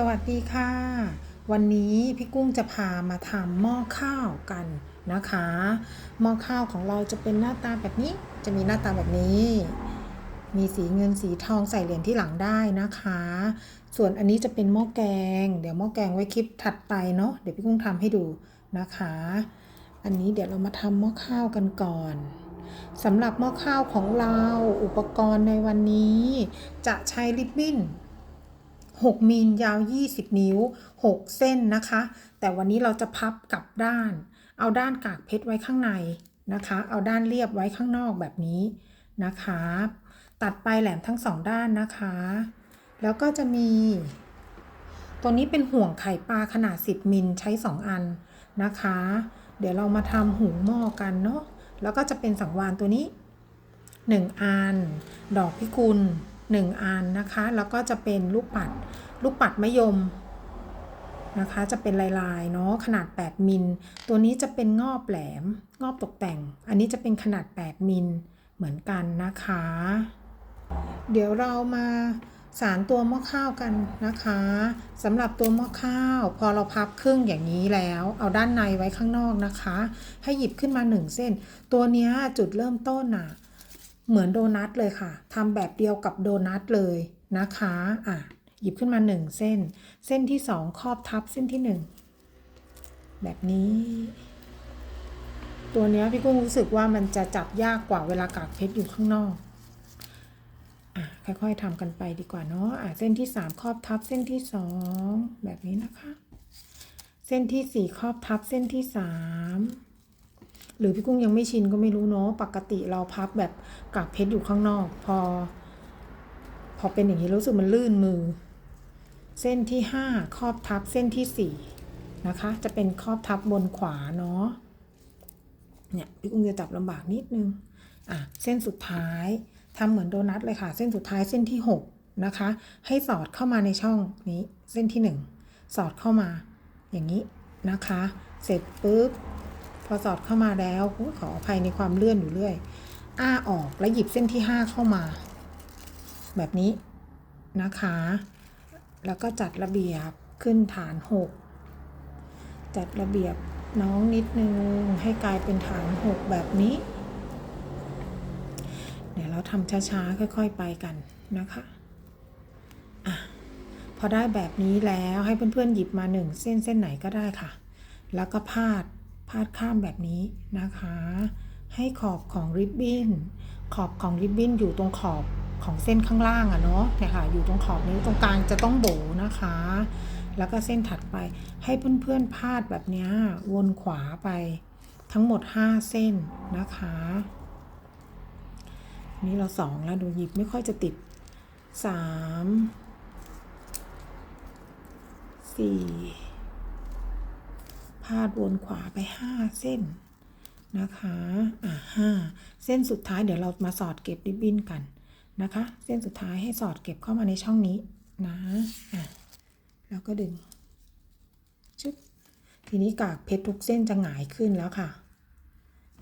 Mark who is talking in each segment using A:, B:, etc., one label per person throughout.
A: สวัสดีค่ะ วันนี้พี่กุ้งจะพามาทำหม้อข้าวกันนะคะ หม้อข้าวของเราจะเป็นหน้าตาแบบนี้ จะมีหน้าตาแบบนี้ มีสีเงินสีทองใส่เหรียญที่หลังได้นะคะ ส่วนอันนี้จะเป็นหม้อแกง เดี๋ยวหม้อแกงไว้คลิปถัดไปเนาะเดี๋ยวพี่กุ้งทำให้ดูนะคะ อันนี้เดี๋ยวเรามาทำหม้อข้าวกันก่อนสำหรับหม้อข้าวของเราอุปกรณ์ในวันนี้ จะใช้ริบบิ้น 6มิลยาว 20 นิ้ว 6 เส้นนะคะ แต่วันนี้เราจะพับกลับด้าน เอาด้านกากเพชรไว้ข้างในนะคะ เอาด้านเรียบไว้ข้างนอกแบบนี้นะคะ ตัดปลายแหลมทั้งสองด้านนะคะ แล้วก็จะมี ตัวนี้เป็นห่วงไข่ปลาขนาด 10 มิลใช้ 2 อันนะคะ เดี๋ยวเรามาทำหูหม้อกันเนาะ แล้วก็จะเป็นสังวานตัวนี้ 1 อัน ดอกพิกุล 1 อันนะคะ แล้วก็จะเป็นลูกปัด ลูกปัดมะยมนะคะ จะเป็นลายๆเนาะขนาด 8 มิล ตัวนี้จะเป็นงอบแหลม งอบตกแต่ง อันนี้จะเป็นขนาด 8 มิลเหมือนกันนะคะ เดี๋ยวเรามาสารตัวหม้อข้าวกันนะคะสำหรับตัวหม้อข้าว พอเราพับครึ่งอย่างนี้แล้ว เอาด้านในไว้ข้างนอกนะคะ ให้หยิบขึ้นมา1เส้น ตัวนี้จุดเริ่มต้นน่ะ เหมือนโดนัทเลยค่ะทำแบบเดียวกับโดนัทเลยนะคะอะหยิบขึ้นมา 1 เส้น เส้นที่ 2 ครอบทับเส้นที่ 1 แบบนี้ ตัวเนี้ยพี่กุ้งรู้สึกว่ามันจะจับยากกว่าเวลากากเพชรอยู่ข้างนอกอะค่อยๆทำกันไปดีกว่าเนาะอะเส้นที่ 3 ครอบทับเส้นที่ 2 แบบนี้นะคะ เส้นที่ 4 ครอบทับเส้นที่ 3 หรือพี่กุ้งยังไม่ชินก็ไม่รู้เนาะปกติเราพับแบบกากเพชรอยู่ข้างนอก พอ พอเป็นอย่างนี้รู้สึกมันลื่นมือ เส้นที่ 5 ครอบทับเส้นที่ 4 นะคะ จะเป็นครอบทับบนขวาเนาะเนี่ยพี่กุ้งจะจับลำบากนิดนึงอะเส้นสุดท้ายทำเหมือนโดนัทเลยค่ะ เส้นสุดท้ายเส้นที่ 6 นะคะ ให้สอดเข้ามาในช่องนี้เส้นที่ 1 สอดเข้ามาอย่างนี้นะคะ เสร็จปุ๊บ พอสอดเข้ามาแล้วขออภัยในความเลื่อนอยู่เรื่อย อ้าออกแล้วหยิบเส้นที่ 5 เข้ามา แบบนี้นะคะ แล้วก็จัดระเบียบขึ้นฐาน 6 จัดระเบียบน้องนิดนึงให้กลายเป็นฐาน 6 แบบนี้ เดี๋ยวเราทำช้าๆ ค่อย ๆ ไปกันนะคะอะพอได้แบบนี้แล้วให้เพื่อนๆหยิบมาหนึ่งเส้นเส้นไหนก็ได้ค่ะ แล้วก็พาด พาดข้ามแบบนี้นะคะ ให้ขอบของริบบิ้นขอบของริบบิ้นอยู่ตรงขอบของเส้นข้างล่างอะเนาะเนี่ยค่ะอยู่ตรงขอบนี้ตรงกลางจะต้องโบนะคะ แล้วก็เส้นถัดไปให้เพื่อนๆพาดแบบนี้วนขวาไปทั้งหมด 5 เส้นนะคะนี่เราสองแล้วดูหยิบไม่ค่อยจะติดสามสี่ พาดวนขวาไปห้าเส้นนะคะอะห้าเส้นสุดท้ายเดี๋ยวเรามาสอดเก็บริบบิ้นกันนะคะ เส้นสุดท้ายให้สอดเก็บเข้ามาในช่องนี้นะอะแล้วก็ดึงชึบทีนี้กากเพชรทุกเส้นจะหงายขึ้นแล้วค่ะ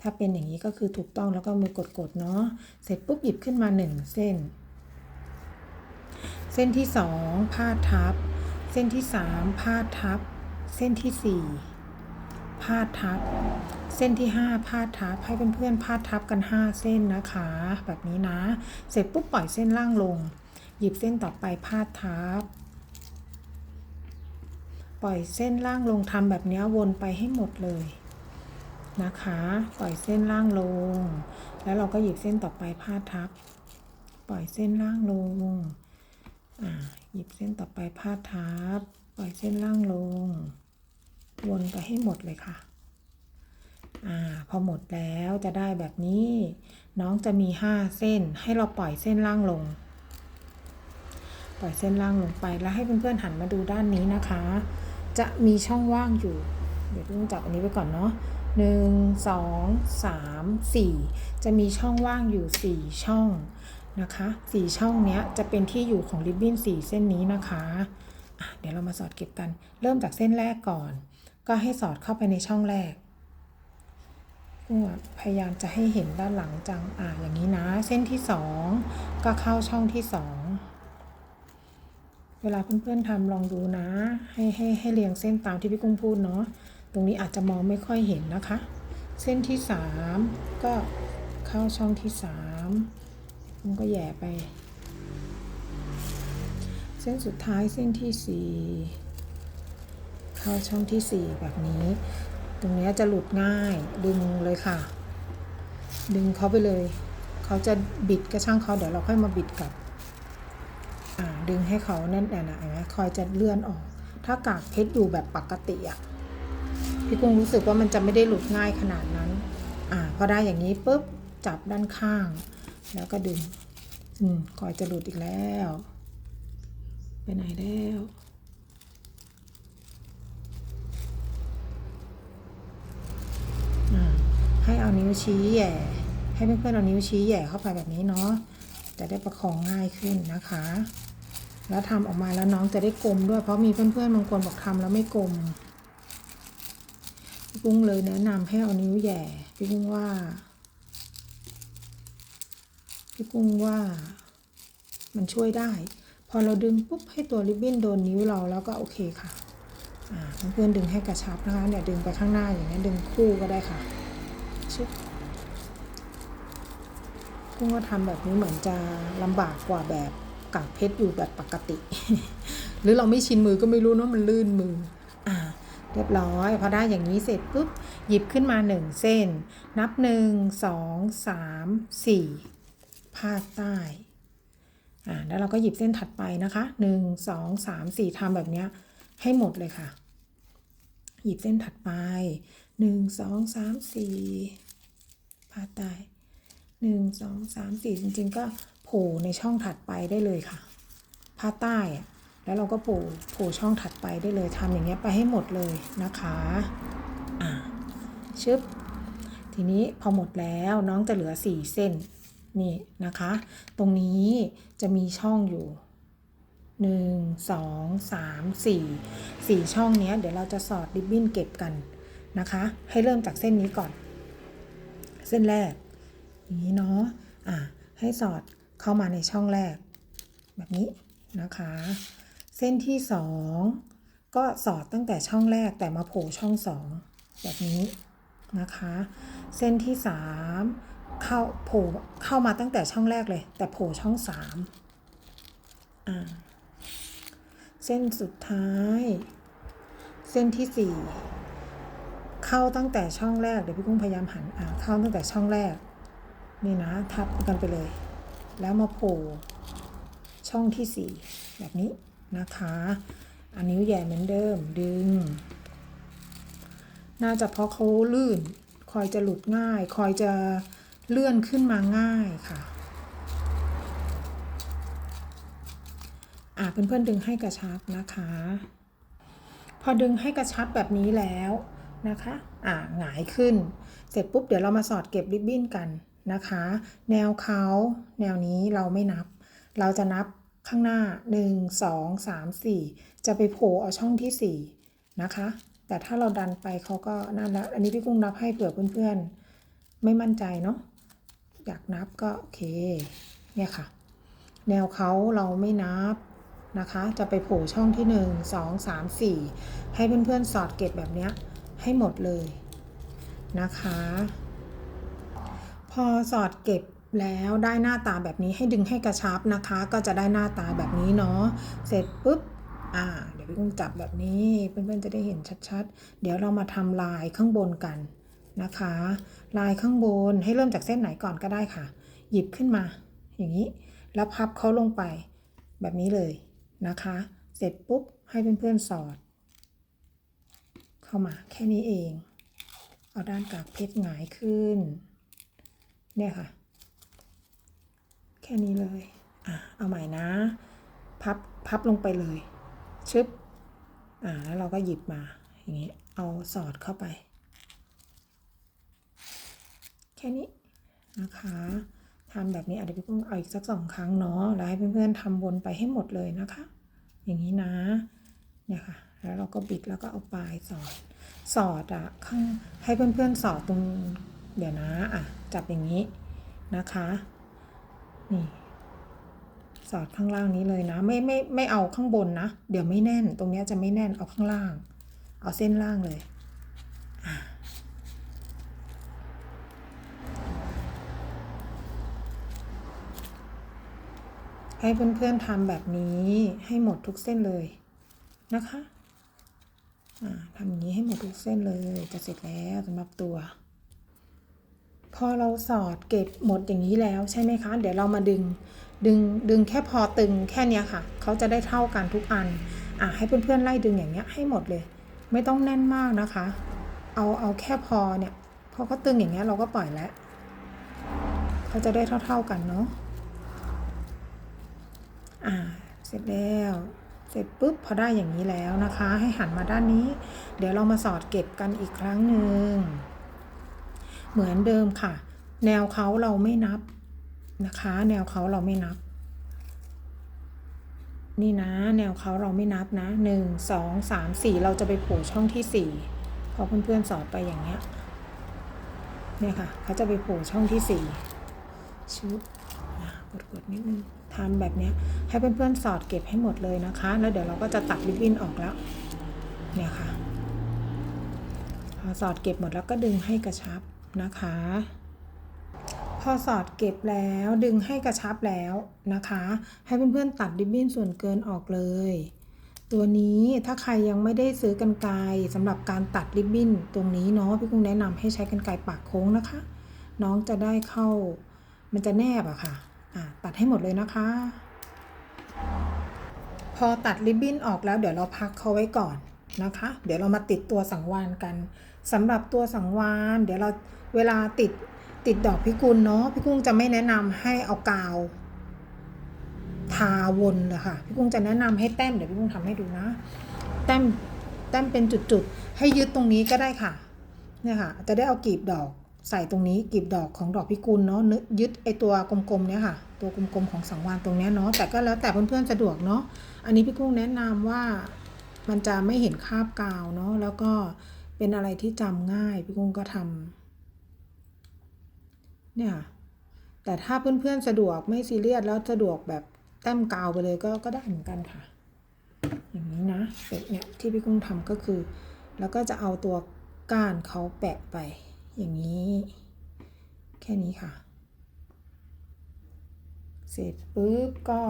A: ถ้าเป็นอย่างนี้ก็คือถูกต้องแล้วก็มือกดๆเนาะเสร็จปุ๊บหยิบขึ้นมา 1 เส้น เส้นที่ 2 พาดทับ เส้นที่ 3 พาดทับ เส้นที่ 4 พาดทับ เส้นที่ 5 พาดทับ ให้เพื่อนๆพาดทับกัน 5 เส้นนะคะ แบบนี้นะ เสร็จปุ๊บปล่อยเส้นล่างลง หยิบเส้นต่อไปพาดทับ ปล่อยเส้นล่างลงทำแบบนี้วนไปให้หมดเลยนะคะ ปล่อยเส้นล่างลง แล้วเราก็หยิบเส้นต่อไปพาดทับ ปล่อยเส้นล่างลง หยิบเส้นต่อไปพาดทับ ปล่อยเส้นล่างลง วนไปให้หมดเลยค่ะอ่าพอหมดแล้วจะได้แบบนี้ น้องจะมีห้าเส้นให้เราปล่อยเส้นล่างลง ปล่อยเส้นล่างลงไปแล้วให้เพื่อนๆหันมาดูด้านนี้นะคะ จะมีช่องว่างอยู่ เดี๋ยวต้องจับอันนี้ไว้ก่อนเนาะหนึ่งสองสามสี่จะมีช่องว่างอยู่สี่ช่องนะคะสี่ช่องเนี้ยจะเป็นที่อยู่ของริบบิ้นสี่เส้นนี้นะคะะเดี๋ยวเรามาสอดเก็บกัน เริ่มจากเส้นแรกก่อน ก็ให้สอดเข้าไปในช่องแรกก็พยายามจะให้เห็นด้านหลังจัง อะอย่างนี้นะ เส้นที่สองก็เข้าช่องที่สองเวลาเพื่อนๆทำลองดูนะ ให้ให้ให้เรียงเส้นตามที่พี่กุ้งพูดเนาะ ตรงนี้อาจจะมองไม่ค่อยเห็นนะคะ เส้นที่สามก็เข้าช่องที่สามมันก็แย่ไป เส้นสุดท้ายเส้นที่สี่ เข้าช่องที่สี่แบบนี้ ตรงนี้จะหลุดง่ายดึงเลยค่ะ ดึงเขาไปเลย เขาจะบิดก็ช่างเขาเดี๋ยวเราค่อยมาบิดกลับดึงให้เขาแน่นๆนะเห็นไหมคอยจะเลื่อนออก ถ้ากากเพชรอยู่แบบปกติอะพี่กุ้งรู้สึกว่ามันจะไม่ได้หลุดง่ายขนาดนั้น อ่าพอได้อย่างนี้ปุ๊บจับด้านข้าง แล้วก็ดึง อืมคอยจะหลุดอีกแล้ว ไปไหนแล้ว อ่า ให้เอานิ้วชี้แหย่ให้เพื่อนๆเอานิ้วชี้แหย่เข้าไปแบบนี้เนาะจะได้ประคองง่ายขึ้นนะคะ แล้วทำออกมาแล้วน้องจะได้กลมด้วยเพราะมีเพื่อนๆบางคนบอกทำแล้วไม่กลมพี่กุ้งเลยแนะนำให้เอานิ้วแหย่พี่กุ้งว่าพี่กุ้งว่ามันช่วยได้ พอเราดึงปุ๊บให้ตัวริบบิ้นโดนนิ้วเราแล้วก็โอเคค่ะอ่าเพื่อนๆดึงให้กระชับนะคะเนี่ยดึงไปข้างหน้าอย่างนี้ดึงคู่ก็ได้ค่ะ ชึบกุ้งว่าทำแบบนี้เหมือนจะลำบากกว่าแบบกากเพชรอยู่แบบปกติ หรือเราไม่ชินมือก็ไม่รู้เนะมันลื่นมือ อ่า เรียบร้อยพอได้อย่างนี้เสร็จปุ๊บหยิบขึ้นมาหนึ่งเส้น นับหนึ่งสองสามสี่พาดใต้อ่าแล้วเราก็หยิบเส้นถัดไปนะคะหนึ่งสองสามสี่ทำแบบนี้ให้หมดเลยค่ะ หยิบเส้นถัดไปหนึ่งสองสามสี่ พาใต้หนึ่งสองสามสี่จริง ๆ ก็โผล่ในช่องถัดไปได้เลยค่ะพาใต้อะแล้วเราก็โผล่โผล่ช่องถัดไปได้เลยทำอย่างเงี้ยไปให้หมดเลยนะคะอ่าชึบทีนี้พอหมดแล้วน้องจะเหลือสี่เส้นนี่นะคะ ตรงนี้จะมีช่องอยู่หนึ่งสองสามสี่สี่ช่องเนี้ยเดี๋ยวเราจะสอดริบบิ้นเก็บกันนะคะ ให้เริ่มจากเส้นนี้ก่อน เส้นแรก อย่างนี้เนาะอะให้สอดเข้ามาในช่องแรก แบบนี้นะคะ เส้นที่สองก็สอดตั้งแต่ช่องแรกแต่มาโผล่ช่องสองแบบนี้นะคะ เส้นที่สามเข้าโผล่เข้ามาตั้งแต่ช่องแรกเลย แต่โผล่ช่องสามอ่าเส้นสุดท้าย เส้นที่สี่ เข้าตั้งแต่ช่องแรก เดี๋ยวพี่กุ้งพยายามหันอ่าเข้าตั้งแต่ช่องแรก นี่นะ ทับกันไปเลย แล้วมาโผล่ช่องที่สี่แบบนี้นะคะอันนิ้วแย่เหมือนเดิมดึง น่าจะเพราะเขาลื่น คอยจะหลุดง่าย คอยจะเลื่อนขึ้นมาง่ายค่ะอ่าเพื่อนๆดึงให้กระชับนะคะ พอดึงให้กระชับแบบนี้แล้ว นะคะ อ่าหงายขึ้น เสร็จปุ๊บเดี๋ยวเรามาสอดเก็บริบบิ้นกันนะคะ แนวเขาแนวนี้เราไม่นับ เราจะนับข้างหน้า 1 2 3 4 จะไปโผล่เอาช่องที่ 4 นะคะ แต่ถ้าเราดันไปเขาก็นั่นล้วอันนี้พี่กุ้งนับให้เผื่อเพื่อนๆ ไม่มั่นใจเนาะ อยากนับก็โอเค เนี่ยค่ะ แนวเขาเราไม่นับนะคะ จะไปโผล่ช่องที่ 1 2 3 4 ให้เพื่อนๆสอดเก็บแบบเนี้ย ให้หมดเลยนะคะ พอสอดเก็บแล้วได้หน้าตาแบบนี้ให้ดึงให้กระชับนะคะ ก็จะได้หน้าตาแบบนี้เนาะเสร็จปุ๊บอ่าเดี๋ยวพี่กุ้งจับแบบนี้เพื่อนๆจะได้เห็นชัดๆ เดี๋ยวเรามาทำลายข้างบนกันนะคะ ลายข้างบนให้เริ่มจากเส้นไหนก่อนก็ได้ค่ะ หยิบขึ้นมา อย่างนี้ แล้วพับเขาลงไปแบบนี้เลยนะคะ เสร็จปุ๊บให้เพื่อนๆสอด เข้ามาแค่นี้เอง เอาด้านกากเพชรหงายขึ้น เนี่ยค่ะ แค่นี้เลย อะ เอาใหม่นะ พับ พับลงไปเลย ชึบ อ่า แล้วเราก็หยิบมา อย่างนี้ เอาสอดเข้าไป แค่นี้นะคะทำแบบนี้อาจจะพี่กุ้งเอาอีกสักสองครั้งเนาะ แล้วให้เพื่อนๆทำวนไปให้หมดเลยนะคะ อย่างนี้นะ เนี่ยค่ะ แล้วเราก็บิดแล้วก็เอาปลายสอด สอดอะข้างให้เพื่อนๆสอดตรงเดี๋ยวนะอะจับอย่างนี้นะคะนี่สอดข้างล่างนี้เลยนะไม่ไม่ไม่เอาข้างบนนะ เดี๋ยวไม่แน่น ตรงนี้จะไม่แน่นเอาข้างล่าง เอาเส้นล่างเลยให้เพื่อนๆทำแบบนี้ให้หมดทุกเส้นเลยนะคะ ทำอย่างนี้ให้หมดทุกเส้นเลยจะเสร็จแล้วสำหรับตัว พอเราสอดเก็บหมดอย่างนี้แล้วใช่ไหมคะ เดี๋ยวเรามาดึงดึงดึงแค่พอตึงแค่นี้ค่ะ เขาจะได้เท่ากันทุกอันอะให้เพื่อนๆไล่ดึงอย่างเงี้ยให้หมดเลย ไม่ต้องแน่นมากนะคะ เอาเอาแค่พอเนี่ยพอเขาตึงอย่างเงี้ยเราก็ปล่อยแล้วเขาจะได้เท่าๆกันเนาะอ่าเสร็จแล้ว เสร็จปุ๊บพอได้อย่างนี้แล้วนะคะ ให้หันมาด้านนี้ เดี๋ยวเรามาสอดเก็บกันอีกครั้งหนึ่งเหมือนเดิมค่ะ แนวเขาเราไม่นับนะคะ แนวเขาเราไม่นับ นี่นะ แนวเขาเราไม่นับนะหนึ่งสองสามสี่เราจะไปผล่ช่องที่สี่พอเพื่อนๆสอดไปอย่างเงี้ยเนี่ยค่ะเขาจะไปผล่ช่องที่สี่ชุดกดๆนิดนึง ทำแบบนี้ให้เพื่อนๆสอดเก็บให้หมดเลยนะคะ แล้วเดี๋ยวเราก็จะตัดริบบิ้นออกแล้ว เนี่ยค่ะพอสอดเก็บหมดแล้วก็ดึงให้กระชับนะคะ พอสอดเก็บแล้วดึงให้กระชับแล้วนะคะ ให้เพื่อนๆตัดริบบิ้นส่วนเกินออกเลย ตัวนี้ถ้าใครยังไม่ได้ซื้อกันไกรสำหรับการตัดริบบิ้นตรงนี้เนาะพี่กุ้งแนะนำให้ใช้กันไกรปากโค้งนะคะ น้องจะได้เข้ามันจะแนบอะคะ่ะ ตัดให้หมดเลยนะคะ พอตัดริบบิ้นออกแล้วเดี๋ยวเราพักเขาไว้ก่อนนะคะ เดี๋ยวเรามาติดตัวสังวานกันสำหรับตัวสังวาน เดี๋ยวเราเวลาติดติดดอกพิกุลเนาะพี่กุ้งจะไม่แนะนำให้เอากาว ทาวนเลยค่ะพี่กุ้งจะแนะนำให้แต้มเดี๋ยวพี่กุ้งทำให้ดูนะ แต้มแต้มเป็นจุดๆให้ยึดตรงนี้ก็ได้ค่ะเนี่ยค่ะ จะได้เอากีบดอก ใส่ตรงนี้กลีบดอกของดอกพิกุลเนาะนึยึดไอตัวกลมๆเนี่ยค่ะ ตัวกลมๆของสังวานตรงเนี้ยเนาะแต่ก็แล้วแต่เพื่อนๆสะดวกเนาะอันนี้พี่กุ้งแนะนำว่ามันจะไม่เห็นคาบกาวเนาะแล้วก็เป็นอะไรที่จำง่ายพี่กุ้งก็ทำเนี่ยแต่ถ้าเพื่อนๆสะดวกไม่ซีเรียสแล้วสะดวกแบบแต้มกาวไปเลยก็ก็ได้เหมือนกันค่ะ อย่างนี้นะเสร็จเนี่ยที่พี่กุ้งทำก็คือ แล้วก็จะเอาตัวก้านเขาแปะไป อย่างนี้ แค่นี้ค่ะ เสร็จปุ๊บก็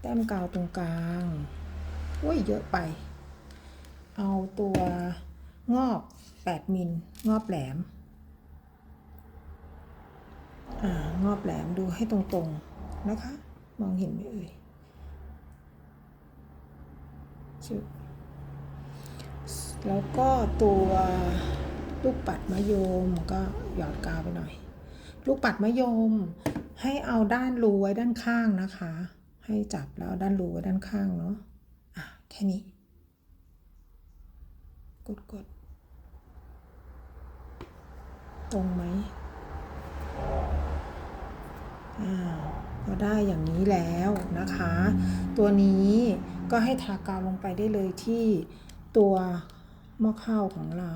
A: แต้มกาวตรงกลางอุ้ยเยอะไป เอาตัวงอก 8 มิลงอบแหลม อ่างอบแหลมดูให้ตรงๆนะคะ มองเห็นไหมเอ่ยชึบแล้วก็ตัว ลูกปัดมะยมก็หยอดกาวไปหน่อย ลูกปัดมะยม ให้เอาด้านรูไว้ด้านข้างนะคะ ให้จับแล้วเอาด้านรูไว้ด้านข้างเนาะอะแค่นี้ กดกดตรงไหมอ่าพอได้อย่างนี้แล้วนะคะ ตัวนี้ก็ให้ทากาวลงไปได้เลยที่ตัวหม้อข้าวของเรา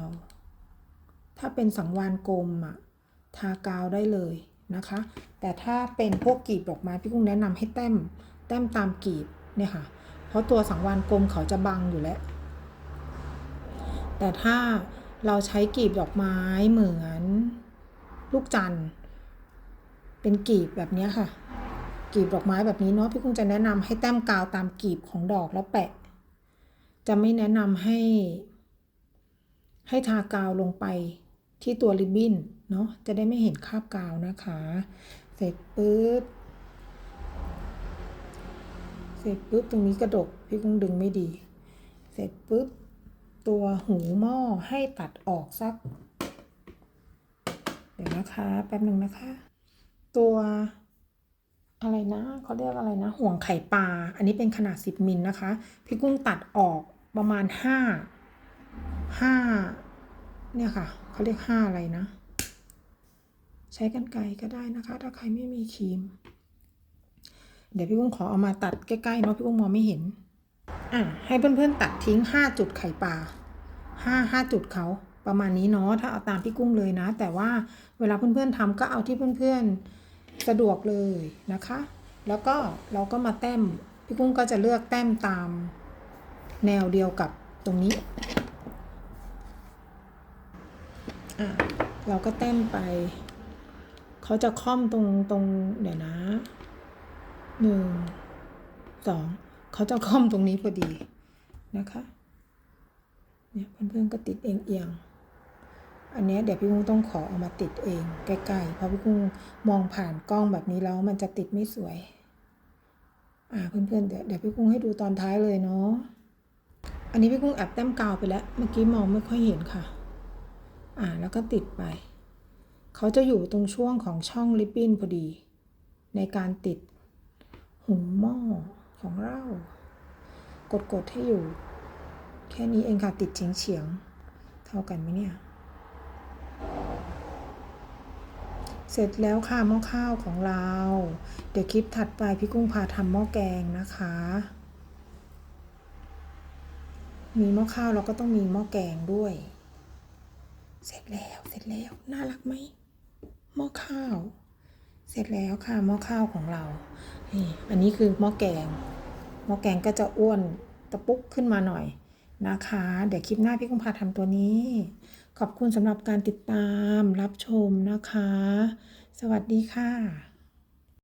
A: ถ้าเป็นสังวานกลมอะทากาวได้เลยนะคะ แต่ถ้าเป็นพวกกลีบดอกไม้พี่กุ้งแนะนำให้แต้มแต้มตามกลีบเนี่ยค่ะ เพราะตัวสังวานกลมเขาจะบังอยู่แล้ว แต่ถ้าเราใช้กลีบดอกไม้เหมือนลูกจันทร์เป็นกลีบแบบนี้ค่ะกลีบดอกไม้แบบนี้เนาะพี่กุ้งจะแนะนำให้แต้มกาวตามกลีบของดอกแล้วแปะ จะไม่แนะนำให้ ให้ทากาวลงไป ที่ตัวริบบิ้นเนาะจะได้ไม่เห็นคราบกาวนะคะ เสร็จปุ๊บ เสร็จปุ๊บตรงนี้กระดกพี่กุ้งดึงไม่ดี เสร็จปุ๊บ ตัวหูหม้อให้ตัดออกสัก เดี๋ยวนะคะแป๊บหนึ่งนะคะ ตัวอะไรนะเขาเรียกอะไรนะ ห่วงไข่ปลา อันนี้เป็นขนาด 10มิลนะคะ พี่กุ้งตัดออกประมาณ 5 5 เนี่ยค่ะเขาเรียก5อะไรนะ ใช้กันไกรก็ได้นะคะ ถ้าใครไม่มีครีม เดี๋ยวพี่กุ้งขอเอามาตัดใกล้ๆเนาะพี่กุ้งมองไม่เห็น อะให้เพื่อนๆตัดทิ้ง5จุดไข่ปลา5 5จุดเขาประมาณนี้เนาะถ้าเอาตามพี่กุ้งเลยนะ แต่ว่าเวลาเพื่อนๆทำก็เอาที่เพื่อนๆสะดวกเลยนะคะ แล้วก็เราก็มาแต้มพี่กุ้งก็จะเลือกแต้มตามแนวเดียวกับตรงนี้ อะเราก็แต้มไป เขาจะค่อมตรงตรงเดี๋ยวนะหนึ่งสองเขาจะค่อมตรงนี้พอดีนะคะเนี่ยเพื่อนๆก็ติดเองเอียงๆอันเนี้ยเดี๋ยวพี่กุ้งต้องขอเอามาติดเองใกล้ๆเพราะพี่กุ้งมองผ่านกล้องแบบนี้แล้วมันจะติดไม่สวย อ่าเพื่อนๆเดี๋ยวเดี๋ยวพี่กุ้งให้ดูตอนท้ายเลยเนาะอันนี้พี่กุ้งแอบแต้มกาวไปแล้ว เมื่อกี้มองไม่ค่อยเห็นค่ะ อ่าแล้วก็ติดไป เขาจะอยู่ตรงช่วงของช่องริบบิ้นพอดี ในการติดหูหม้อของเรา กดๆให้อยู่ แค่นี้เองค่ะ ติดเฉียงเฉียงๆเท่ากันไหมเนี่ย เสร็จแล้วค่ะหม้อข้าวของเรา เดี๋ยวคลิปถัดไปพี่กุ้งพาทำหม้อแกงนะคะ มีหม้อข้าวเราก็ต้องมีหม้อแกงด้วย เสร็จแล้วเสร็จแล้วน่ารักไหมหม้อข้าว เสร็จแล้วค่ะหม้อข้าวของเรานี่อันนี้คือหม้อแกงหม้อแกงก็จะอ้วนตะปุกขึ้นมาหน่อยนะคะ เดี๋ยวคลิปหน้าพี่กุ้งพาทำตัวนี้ ขอบคุณสำหรับการติดตามรับชมนะคะ สวัสดีค่ะ